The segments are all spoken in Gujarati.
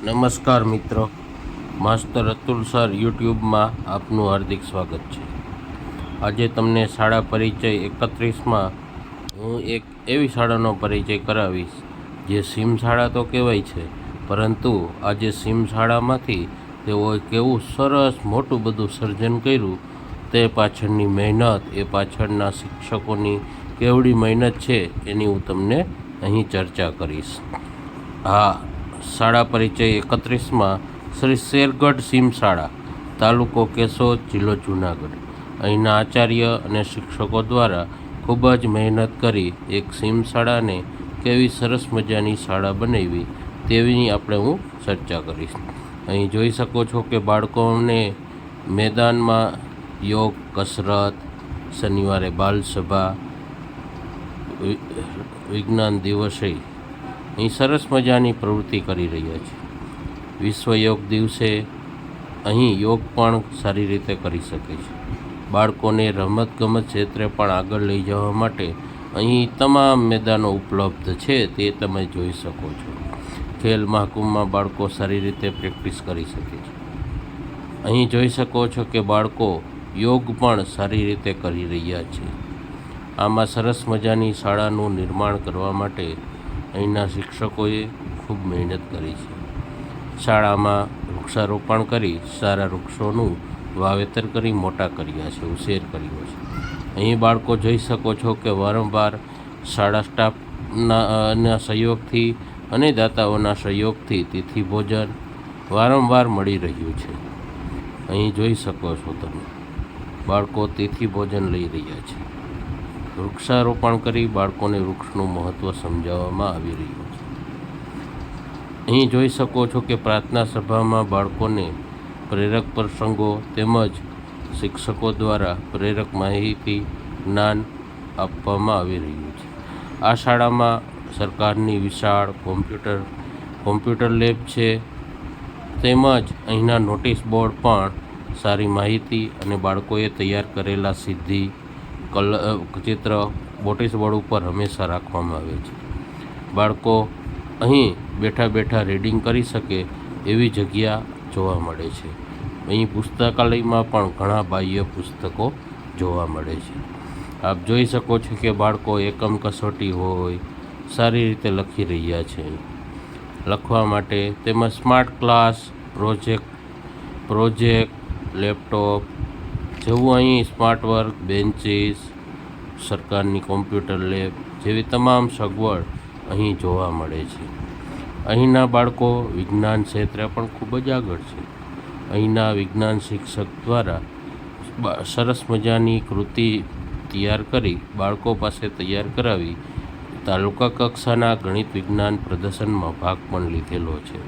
નમસ્કાર મિત્રો. માસ્તર અતુલ સર યુટ્યુબમાં આપનું હાર્દિક સ્વાગત છે. આજે તમને શાળા પરિચય એકત્રીસમાં હું એક એવી શાળાનો પરિચય કરાવીશ, જે સીમ શાળા તો કહેવાય છે, પરંતુ આજે સીમ શાળામાંથી તેઓએ કેવું સરસ મોટું બધું સર્જન કર્યું, તે પાછળની મહેનત, એ પાછળના શિક્ષકોની કેવડી મહેનત છે, એની હું તમને અહીં ચર્ચા કરીશ. હા શાળા પરિચય એકત્રીસમાં શ્રી શેરગઢ સીમ શાળા, તાલુકો કેશોદ, જિલ્લો જુનાગઢ. અહીંના આચાર્ય અને શિક્ષકો દ્વારા ખૂબ જ મહેનત કરી એક સીમ શાળાને કેવી સરસ મજાની શાળા બનાવી તેવી આપણે હું ચર્ચા કરીશ. અહીં જોઈ શકો છો કે બાળકોને મેદાનમાં યોગ, કસરત, શનિવારે બાલસભા, વિજ્ઞાન દિવસે અહીં સરસ મજાની પ્રવૃત્તિ કરી રહ્યા છે. વિશ્વ યોગ દિવસે અહીં યોગ પણ સારી રીતે કરી શકે છે. બાળકોને રમતગમત ક્ષેત્રે પણ આગળ લઈ જવા માટે અહીં તમામ મેદાનો ઉપલબ્ધ છે તે તમે જોઈ શકો છો. ખેલ મહાકુંભમાં બાળકો સારી રીતે પ્રેક્ટિસ કરી શકે છે. અહીં જોઈ શકો છો કે બાળકો યોગ પણ સારી રીતે કરી રહ્યા છે. આમાં સરસ મજાની શાળાનું નિર્માણ કરવા માટે અહીંના શિક્ષકોએ ખૂબ મહેનત કરી છે. શાળામાં વૃક્ષારોપણ કરી સારા વૃક્ષોનું વાવેતર કરી મોટા કર્યા છે, ઉછેર કર્યો છે. અહીં બાળકો જોઈ શકો છો કે વારંવાર શાળા સ્ટાફના સહયોગથી અને દાતાઓના સહયોગથી તિથિ ભોજન વારંવાર મળી રહ્યું છે. અહીં જોઈ શકો છો તમે. બાળકો તિથિ ભોજન લઈ રહ્યા છે. વૃક્ષારોપણ કરી બાળકોને વૃક્ષનું મહત્ત્વ સમજાવવામાં આવી રહ્યું છે. અહીં જોઈ શકો છો કે પ્રાર્થના સભામાં બાળકોને પ્રેરક પ્રસંગો તેમજ શિક્ષકો દ્વારા પ્રેરક માહિતી, જ્ઞાન આપવામાં આવી રહ્યું છે. આ શાળામાં સરકારની વિશાળ કોમ્પ્યુટર કોમ્પ્યુટર લેબ છે. તેમજ અહીંના નોટિસ બોર્ડ પણ સારી માહિતી અને બાળકોએ તૈયાર કરેલા સિદ્ધિ કલ ચિત્ર નોટિસ બોર્ડ ઉપર હંમેશા રાખવામાં આવે છે. બાળકો અહીં બેઠા બેઠા રીડિંગ કરી શકે એવી જગ્યા જોવા મળે છે. અહીં પુસ્તકાલયમાં પણ ઘણા બાહ્ય પુસ્તકો જોવા મળે છે. આપ જોઈ શકો છો કે બાળકો એકમ કસોટી હોય, સારી રીતે લખી રહ્યા છે. લખવા માટે તેમાં smart class project project laptop જેવું અહીં સ્માર્ટ વર્ક બેન્ચીસ સરકારની કોમ્પ્યુટર લેબ જેવી તમામ સગવડ અહીં જોવા મળે છે. અહીંના બાળકો વિજ્ઞાન ક્ષેત્રે પણ ખૂબ જ આગળ છે. અહીંના વિજ્ઞાન શિક્ષક દ્વારા સરસ મજાની કૃતિ તૈયાર કરી બાળકો પાસે તૈયાર કરાવી તાલુકા કક્ષાના ગણિત વિજ્ઞાન પ્રદર્શનમાં ભાગ પણ લીધેલો છે.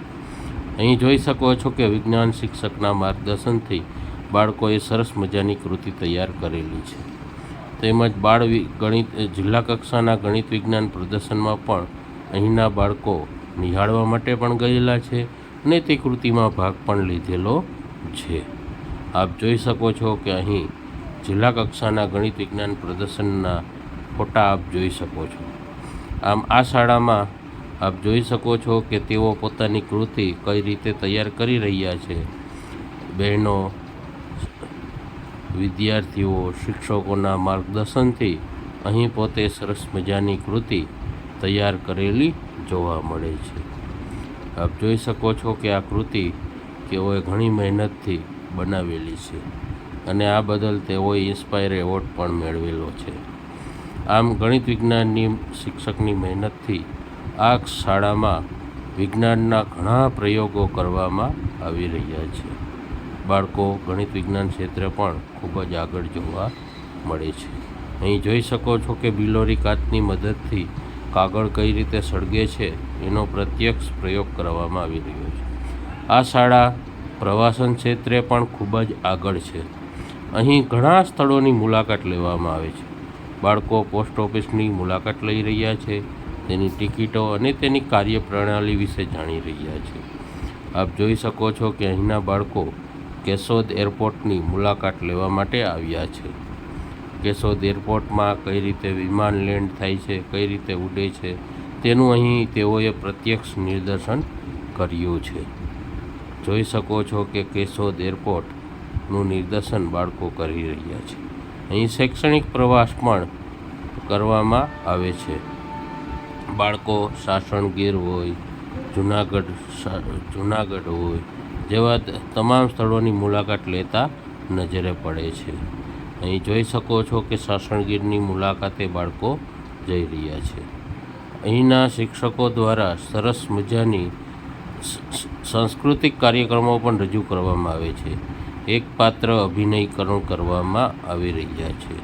અહીં જોઈ શકો છો કે વિજ્ઞાન શિક્ષકના માર્ગદર્શનથી બાળકોએ સરસ મજાની કૃતિ તૈયાર કરેલી છે. તેમજ બાળ ગણિત જિલ્લા કક્ષાના ગણિત વિજ્ઞાન પ્રદર્શનમાં પણ અહીંના બાળકો નિહાળવા માટે પણ ગયેલા છે અને તે કૃતિમાં ભાગ પણ લીધેલો છે. આપ જોઈ શકો છો કે અહીં જિલ્લા કક્ષાના ગણિત વિજ્ઞાન પ્રદર્શનના ફોટા આપ જોઈ શકો છો. આમ આ શાળામાં આપ જોઈ શકો છો કે તેઓ પોતાની કૃતિ કઈ રીતે તૈયાર કરી રહ્યા છે. બહેનો વિદ્યાર્થીઓ શિક્ષકોના માર્ગદર્શનથી અહીં પોતે સરસ મજાની કૃતિ તૈયાર કરેલી જોવા મળે છે. આપ જોઈ શકો છો કે આ કૃતિ તેઓએ ઘણી મહેનતથી બનાવેલી છે અને આ બદલ તેઓએ ઇન્સ્પાયર એવોર્ડ પણ મેળવેલો છે. આમ ગણિત વિજ્ઞાનની શિક્ષકની મહેનતથી આ શાળામાં વિજ્ઞાનના ઘણા પ્રયોગો કરવામાં આવી રહ્યા છે. બાળકો ગણિત વિજ્ઞાન ક્ષેત્રે પણ ખૂબ જ આગળ જોવા મળે છે. અહીં જોઈ શકો છો કે બિલોરી કાચની મદદથી કાગળ કઈ રીતે સળગે છે એનો પ્રત્યક્ષ પ્રયોગ કરવામાં આવી રહ્યો છે. આ શાળા પ્રવાસન ક્ષેત્રે પણ ખૂબ જ આગળ છે. અહીં ઘણા સ્થળોની મુલાકાત લેવામાં આવે છે. બાળકો પોસ્ટ ઓફિસની મુલાકાત લઈ રહ્યા છે, તેની ટિકિટો અને તેની કાર્યપ્રણાલી વિશે જાણી રહ્યા છે. આપ જોઈ શકો છો કે અહીંના બાળકો કેશોદ એરપોર્ટની મુલાકાત લેવા માટે આવ્યા છે. કેશોદ એરપોર્ટમાં કઈ રીતે વિમાન લેન્ડ થાય છે, કઈ રીતે ઉડે છે, તેનું અહીં તેઓએ પ્રત્યક્ષ નિદર્શન કર્યું છે. જોઈ શકો છો કે કેશોદ એરપોર્ટનું નિદર્શન બાળકો કરી રહ્યા છે. અહીં શૈક્ષણિક પ્રવાસ પણ કરવામાં આવે છે. બાળકો સાસણગીર હોય, જુનાગઢ જુનાગઢ હોય જેવા તમામ સ્થળોની મુલાકાત લેતા નજરે પડે છે. અહીં જોઈ શકો છો કે સાસણગીરની મુલાકાતે બાળકો જઈ રહ્યા છે. અહીંના શિક્ષકો દ્વારા સરસ મજાની સાંસ્કૃતિક કાર્યક્રમો પણ રજૂ કરવામાં આવે છે. એક પાત્ર અભિનયકરણ કરવામાં આવી રહ્યા છે.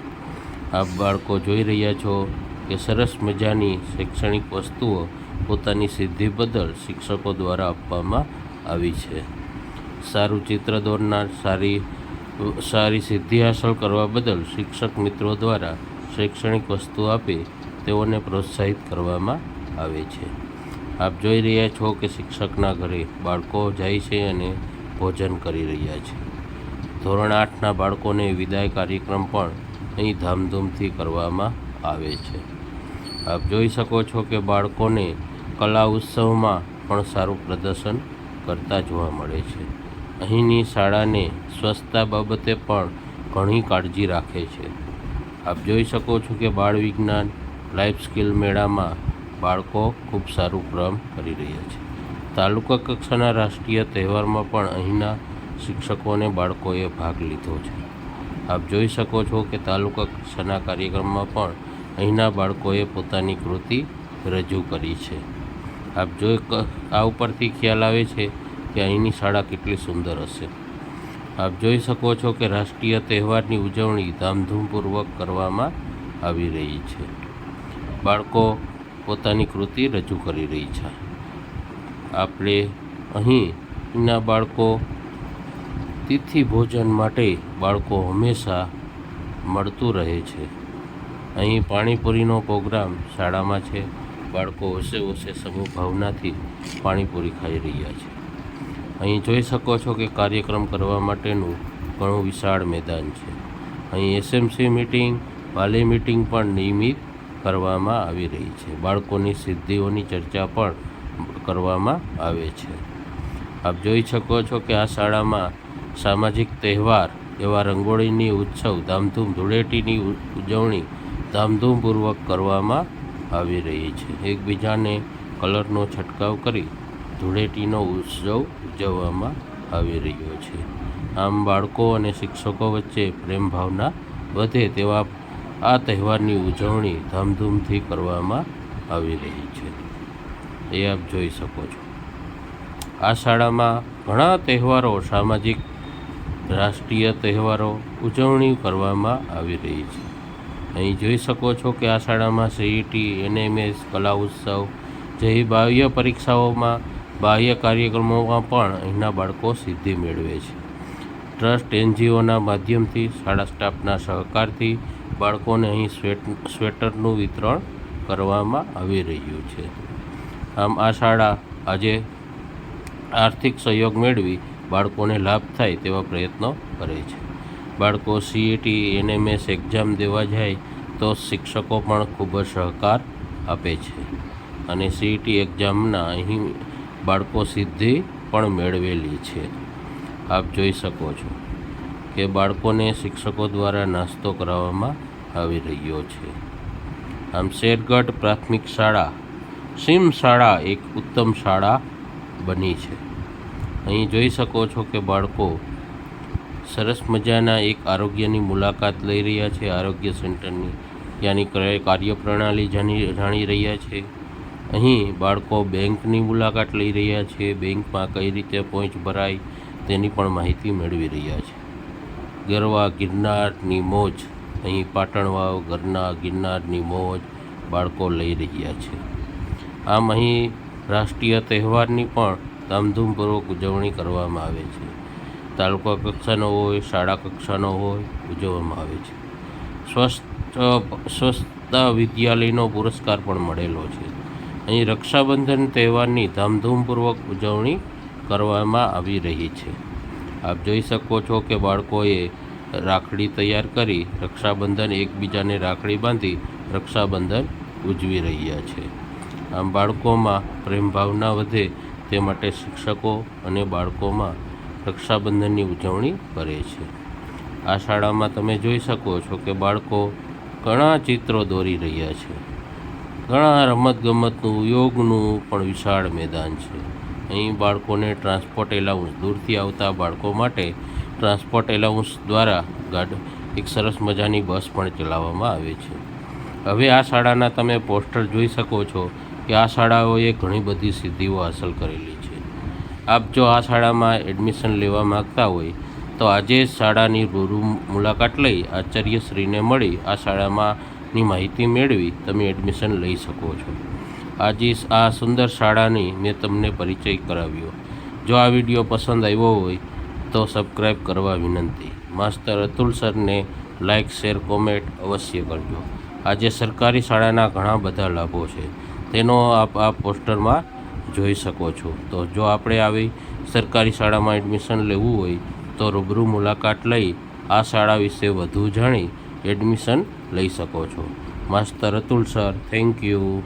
આપ બાળકો જોઈ રહ્યા છો કે સરસ મજાની શૈક્ષણિક વસ્તુઓ પોતાની સિદ્ધિ બદલ શિક્ષકો દ્વારા આપવામાં આવી છે. સારું ચિત્ર દોરનાર, સારી સારી સિદ્ધિ હાંસલ કરવા બદલ શિક્ષક મિત્રો દ્વારા શૈક્ષણિક વસ્તુ આપી તેઓને પ્રોત્સાહિત કરવામાં આવે છે. આપ જોઈ રહ્યા છો કે શિક્ષકના ઘરે બાળકો જાય છે અને ભોજન કરી રહ્યા છે. ધોરણ આઠના બાળકોને વિદાય કાર્યક્રમ પણ અહીં ધામધૂમથી કરવામાં આવે છે. આપ જોઈ શકો છો કે બાળકોને કલા ઉત્સવમાં પણ સારું પ્રદર્શન કરતા જોવા મળે છે. અહીંની શાળાને સ્વચ્છતા બાબતે પણ ઘણી કાળજી રાખે છે. આપ જોઈ શકો છો કે બાળ વિજ્ઞાન લાઈફ સ્કિલ મેળામાં બાળકો ખૂબ સારું ક્રમ કરી રહ્યા છે. તાલુકા કક્ષાના રાષ્ટ્રીય તહેવારમાં પણ અહીંના શિક્ષકોને બાળકોએ ભાગ લીધો છે. આપ જોઈ શકો છો કે તાલુકા કક્ષાના કાર્યક્રમમાં પણ અહીંના બાળકોએ પોતાની કૃતિ રજૂ કરી છે. આપ જોઈ આ ઉપરથી ખ્યાલ આવે છે કે અહીંની શાળા કેટલી સુંદર હશે. આપ જોઈ શકો છો કે રાષ્ટ્રીય તહેવારની ઉજવણી ધામધૂમપૂર્વક કરવામાં આવી રહી છે. બાળકો પોતાની કૃતિ રજૂ કરી રહી છે. આપણે અહીંના બાળકો તિથિ ભોજન માટે બાળકો હંમેશા મળતું રહે છે. અહીં પાણીપુરીનો પ્રોગ્રામ શાળામાં છે. બાળકો હોશે હોશે સમૂહ ભાવનાથી પાણીપુરી ખાઈ રહ્યા છે. અહીં જોઈ શકો છો કે કાર્યક્રમ કરવા માટેનું ઘણું વિશાળ મેદાન છે. અહીં એસએમસી મિટિંગ વાલી મિટિંગ પણ નિયમિત કરવામાં આવી રહી છે. બાળકોની સિદ્ધિઓની ચર્ચા પણ કરવામાં આવે છે. આપ જોઈ શકો છો કે આ શાળામાં સામાજિક તહેવાર એવા રંગોળીની ઉત્સવ, ધામધૂમ, ધૂળેટીની ઉજવણી ધામધૂમપૂર્વક કરવામાં આવી રહી છે. એકબીજાને કલરનો છંટકાવ કરી ધૂળેટીનો ઉત્સવ ઉજવવામાં આવી રહ્યો છે. આમ બાળકો અને શિક્ષકો વચ્ચે પ્રેમ ભાવના વધે તેવા આ તહેવારની ઉજવણી ધામધૂમથી કરવામાં આવી રહી છે. એ આપ જોઈ શકો છો. આ શાળામાં ઘણા તહેવારો, સામાજિક, રાષ્ટ્રીય તહેવારો ઉજવણી કરવામાં આવી રહી છે. અહીં જોઈ શકો છો કે આ શાળામાં સીઈટી એનએમએસ કલા ઉત્સવ, જેવી બાહ્ય પરીક્ષાઓમાં બાહ્ય કાર્યક્રમોમાં પણ અહીંના બાળકો સિદ્ધિ મેળવે છે. ટ્રસ્ટ એનજીઓના માધ્યમથી, શાળા સ્ટાફના સહકારથી બાળકોને અહીં સ્વેટ, સ્વેટરનું વિતરણ કરવામાં આવી રહ્યું છે. આમ આ શાળા આજે આર્થિક સહયોગ મેળવી બાળકોને લાભ થાય તેવા પ્રયત્નો કરે છે. બાળકો સીઈટી એનએમએસ એક્ઝામ દેવા જાય તો શિક્ષકો પણ ખૂબ જ સહકાર આપે છે. અને સીઈટી એક્ઝામના અહીં બાળકો સિદ્ધિ પણ મેળવેલી છે. આપ જોઈ શકો છો કે બાળકોને શિક્ષકો દ્વારા નાસ્તો કરાવવામાં આવી રહ્યો છે. આમ શેરગઢ પ્રાથમિક શાળા, સીમ શાળા એક ઉત્તમ શાળા બની છે. અહીં જોઈ શકો છો કે બાળકો સરસ મજાના એક આરોગ્યની મુલાકાત લઈ રહ્યા છે. આરોગ્ય સેન્ટરની ક્ર- કાર્યપ્રણાલી જાણી જાણી રહ્યા છે. અહીં બાળકો બેંકની મુલાકાત લઈ રહ્યા છે, બેંકમાં કઈ રીતે પોઈન્ટ ભરાય તેની પણ માહિતી મેળવી રહ્યા છે. ગરવા ગિરનારની મોજ, અહીં પાટણવાવ ગરના ગિરનારની મોજ બાળકો લઈ રહ્યા છે. આમ અહીં રાષ્ટ્રીય તહેવારની પણ ધામધૂમપૂર્વક ઉજવણી કરવામાં આવે છે. તાલુકા કક્ષાનો હોય, શાળા કક્ષાનો હોય, ઉજવવામાં આવે છે. સ્વસ્થ સ્વચ્છતા વિદ્યાલયનો પુરસ્કાર પણ મળેલો છે. અહીં રક્ષાબંધન તહેવારની ધામધૂમપૂર્વક ઉજવણી કરવામાં આવી રહી છે. આપ જોઈ શકો છો કે બાળકોએ રાખડી તૈયાર કરી રક્ષાબંધન એકબીજાને રાખડી બાંધી રક્ષાબંધન ઉજવી રહ્યા છે. આમ બાળકોમાં પ્રેમ ભાવના વધે તે માટે શિક્ષકો અને બાળકોમાં રક્ષાબંધનની ઉજવણી કરે છે. આ શાળામાં તમે જોઈ શકો છો કે બાળકો ઘણા ચિત્રો દોરી રહ્યા છે. ઘણા રમતગમતનું, યોગનું પણ વિશાળ મેદાન છે. અહીં બાળકોને ટ્રાન્સપોર્ટ એલાઉન્સ દૂરથી આવતા બાળકો માટે ટ્રાન્સપોર્ટ એલાઉન્સ દ્વારા ગાડ, એક સરસ મજાની બસ પણ ચલાવવામાં આવે છે. હવે આ શાળાના તમે પોસ્ટર જોઈ શકો છો કે આ શાળાઓએ ઘણી બધી સિદ્ધિઓ હાંસલ કરેલી છે. આપ જો આ શાળામાં એડમિશન લેવા માગતા હોય, તો આજે શાળાની રૂબરૂ મુલાકાત લઈ આચાર્યશ્રીને મળી આ શાળામાંની માહિતી મેળવી તમે એડમિશન લઈ શકો છો. આજે આ સુંદર શાળાની મેં તમને પરિચય કરાવ્યો. જો આ વીડિયો પસંદ આવ્યો હોય તો સબસ્ક્રાઈબ કરવા વિનંતી. માસ્તર અતુલ સરને લાઇક શેર કોમેન્ટ અવશ્ય કરજો. આજે સરકારી શાળાના ઘણા બધા લાભો છે. તેનો આપ આ પોસ્ટરમાં જોઈ શકો છો. તો જો આપણે આવી સરકારી શાળામાં એડમિશન લેવું હોય તો રૂબરૂ મુલાકાત લઈ આ શાળા વિશે વધુ જાણી એડમિશન લઈ શકો છો. Master Atul sir thank you.